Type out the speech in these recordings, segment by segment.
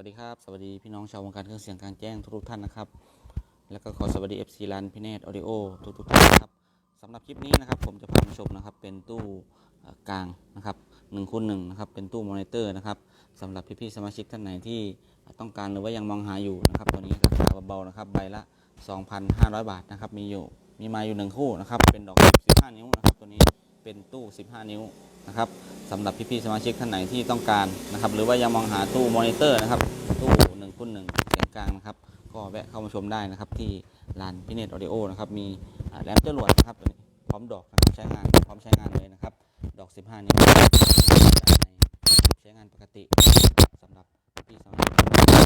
วัสดีครับ สวัสดีพี่น้องชาววงการเครื่องเสียงกลางแจ้งทุกท่านนะครับ แล้วก็ขอสวัสดี FC รันพิเนตออดิโอทุกๆท่านนะครับสำหรับคลิปนี้นะครับผมจะพามาชมนะครับเป็นตู้กลางนะครับหนึ่งคูณหนึ่งนะครับเป็นตู้มอนิเตอร์นะครับสำหรับพี่ๆสมาชิกท่านไหนที่ต้องการหรือว่ายังมองหาอยู่นะครับตัวนี้ราคาเบาๆนะครับใบละ 2,500 บาทนะครับมีอยู่มีมาอยู่หนึ่งคู่นะครับเป็นดอก 15 นิ้วนะครับตัวนี้เป็นตู้ 15 นิ้ว นะครับสำหรับพี่ๆสมาชิกท่านไหนที่ต้องการนะครับ หรือว่ายังมองหาตู้มอนิเตอร์นะครับ ตู้1คูณ1เสียงกลางนะครับ ก็แวะเข้ามาชมได้นะครับที่ร้านพิเนตออดิโอนะครับมีแหลมจรวดนะครับตัวนี้พร้อมดอกนะครับใช้งานพร้อมใช้งานเลยนะครับ ดอก 15 นิ้วด้านในใช้งานปกติสำหรับพี่สำหรับ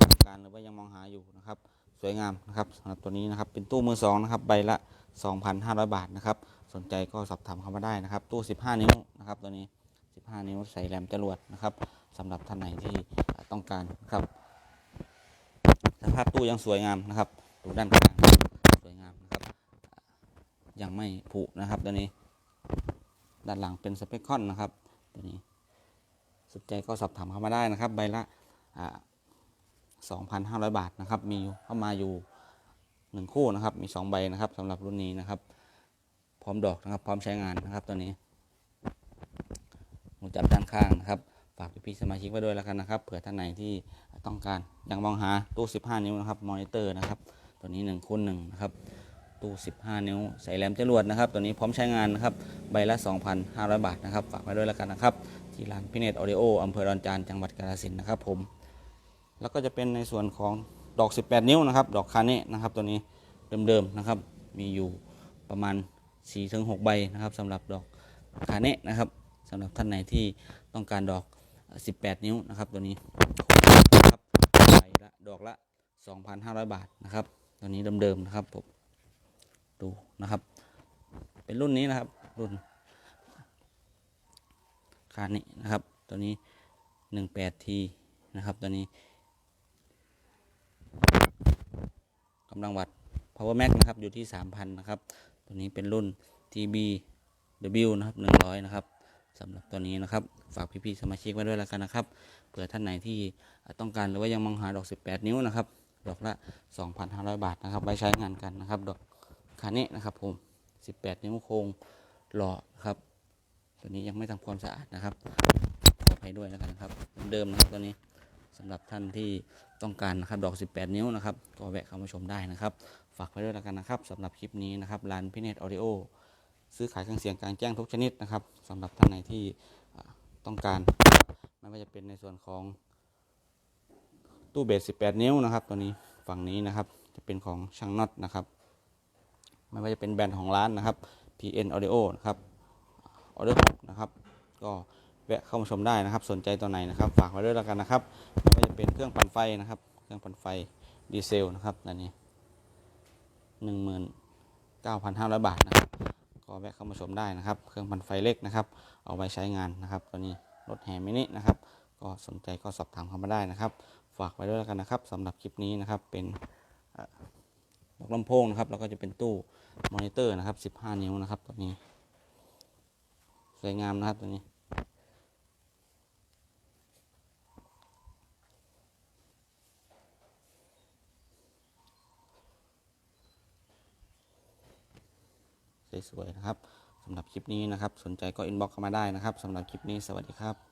ต้องการหรือว่ายังมองหาอยู่นะครับ สวยงามนะครับสำหรับตัวนี้นะครับเป็นตู้มือสองนะครับใบละ 2,500 บาทนะครับ สนใจก็สอบถามเข้ามาได้นะครับ ตู้ 15 นิ้วนะครับตัวนี้ 15 นิ้วใส่แหลมจรวดนะครับสำหรับท่านไหนที่ต้องการนะครับสภาพตู้ยังสวยงามนะครับดูด้านข้างสวยงามนะครับ ยังไม่ผุนะครับตัวนี้ ด้านหลังเป็นสเปคคอนนะครับตัวนี้สนใจก็สอบถามเข้ามาได้นะครับ ใบละ2,500 บาทนะครับ มีเข้ามาอยู่ หนึ่งคู่นะครับ มีสองใบนะครับสำหรับรุ่นนี้นะครับ พร้อมดอกนะครับ พร้อมใช้งานนะครับตัวนี้หมุนจับด้านข้างนะครับ ฝากพี่ๆสมาชิกไว้ด้วยแล้วกันนะครับ เผื่อท่านไหนที่ต้องการยังมองหาตู้ 15 นิ้วนะครับ มอนิเตอร์นะครับ ตัวนี้1คูณ1นะครับ ตู้ 15 นิ้ว ใส่แหลมจรวดนะครับ ตัวนี้พร้อมใช้งานนะครับ ใบละ 2,500 บาทนะครับ ฝากไว้ด้วยแล้วกันนะครับ ที่ร้านพิเนตออดิโออำเภอดอนจาน จังหวัดกาฬสินธุ์นะครับผม แล้วก็จะเป็นในส่วนของ ดอก 18 นิ้วนะครับ ดอกคาเนะนะครับตัวนี้เดิมๆนะครับ มีอยู่ประมาณ 4-6 ใบนะครับสำหรับดอกคาเนะนะครับสำหรับท่านไหนที่ต้องการดอก 18 นิ้วนะครับ ตัวนี้นะครับใบละดอกละ 2,500 บาทนะครับ ตัวนี้เดิมๆนะครับผมดูนะครับ เป็นรุ่นนี้นะครับ รุ่นคาเนะนะครับ ตัวนี้ 18ทีนะครับ ตัวนี้ กำลังวัด power max นะครับ อยู่ที่ 3,000 นะครับ ตัวนี้เป็นรุ่น TB W นะครับ 100 นะครับสำหรับตัวนี้นะครับ ฝากพี่ๆสมาชิกไว้ด้วยแล้วกันนะครับ เผื่อท่านไหนที่ต้องการหรือว่ายังมองหาดอก 18 นิ้วนะครับ ดอกละ 2,500 บาทนะครับ ไว้ใช้งานกันนะครับ ดอกคาเนะนะครับผม 18 นิ้วโครงหล่อครับ ตัวนี้ยังไม่ทำความสะอาดนะครับขออภัยด้วยแล้วกันครับ เดิมนะครับตัวนี้สำหรับท่านที่ ต้องการนะครับดอก 18 นิ้วนะครับก็แวะเข้ามาชมได้นะครับ ฝากไว้ด้วยแล้วกันนะครับสำหรับคลิปนี้นะครับร้านพิเนตออดิโอซื้อขายเครื่องเสียงกลางแจ้งทุกชนิดนะครับสำหรับท่านไหนที่ต้องการ ไม่ว่าจะเป็นในส่วนของตู้เบส 18 นิ้วนะครับ ตัวนี้ฝั่งนี้นะครับจะเป็นของช่างน็อตนะครับ ไม่ว่าจะเป็นแบรนด์ของร้านนะครับ PN Audio นะครับออเดอร์หกนะครับ ก็ แวะเข้ามาชมได้นะครับ สนใจตัวไหนนะครับ ฝากไว้ด้วยแล้วกันนะครับไม่ว่าจะเป็นเครื่องปั่นไฟนะครับ เครื่องปั่นไฟดีเซลนะครับอันนี้หนึ่งหมื่นเก้าพันห้าร้อยบาทนะครับก็แวะเข้ามาชมได้นะครับ เครื่องปั่นไฟเล็กนะครับ เอาไว้ใช้งานนะครับตัวนี้รถแห่มินินะครับ ก็สนใจก็สอบถามเข้ามาได้นะครับ ฝากไว้ด้วยแล้วกันนะครับสำหรับคลิปนี้นะครับเป็นเอ่อดอกลำโพงนะครับแล้วก็จะเป็นตู้มอนิเตอร์นะครับ 15 นิ้วนะครับตัวนี้ สวยงามนะครับตัวนี้ สวยๆนะครับสำหรับคลิปนี้นะครับ สนใจก็อินบ็อกเข้ามาได้นะครับสำหรับคลิปนี้สวัสดีครับ